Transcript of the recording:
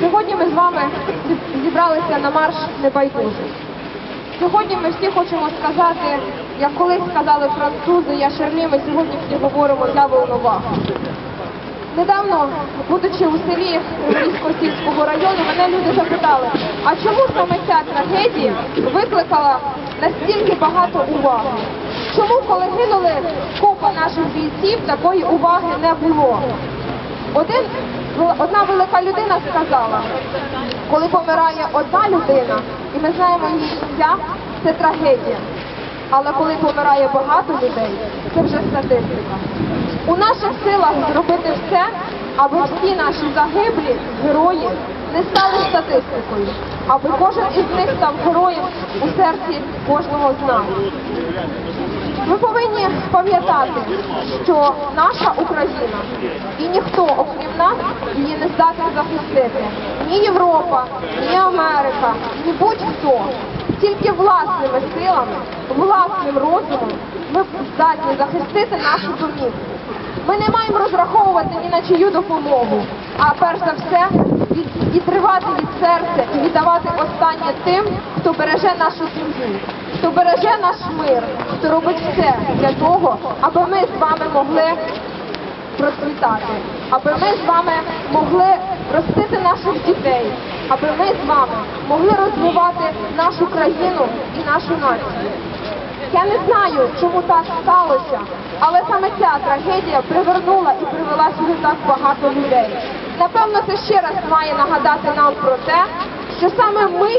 Сьогодні ми з вами зібралися на марш небайдужих. Сьогодні ми всі хочемо сказати, як колись сказали французи, я Шерлі, ми сьогодні всі говоримо я волноваху. Недавно, будучи у селі Кривійського сільського району, мене люди запитали, а чому саме ця трагедія викликала настільки багато уваги? Чому, коли гинули копи наших бійців, такої уваги не було? Один, одна велика людина сказала, коли помирає одна людина, і ми знаємо її ім'я, це трагедія. Але коли помирає багато людей, це вже статистика. У наших силах зробити все, аби всі наші загиблі герої не стали статистикою, аби кожен із них став героєм у серці кожного з нас. Ми повинні пам'ятати, що наша Україна і ніхто, окрім нас, її не здатний захистити. Ні Європа, ні Америка, ні будь-хто. Тільки власними силами, власним розумом ми здатні захистити нашу домівку. Ми не маємо розраховувати ні на чию допомогу, а перш за все відривати від серця і віддавати останнє тим, хто береже нашу сім'ю, хто береже наш мир, хто робить все для того, аби ми з вами могли процвітати, аби ми з вами могли ростити наших дітей, аби ми з вами могли розвивати нашу країну і нашу націю. Я не знаю, чому так сталося, але саме ця трагедія привернула і привела сюди так багато людей. Напевно, це ще раз має нагадати нам про те, що саме ми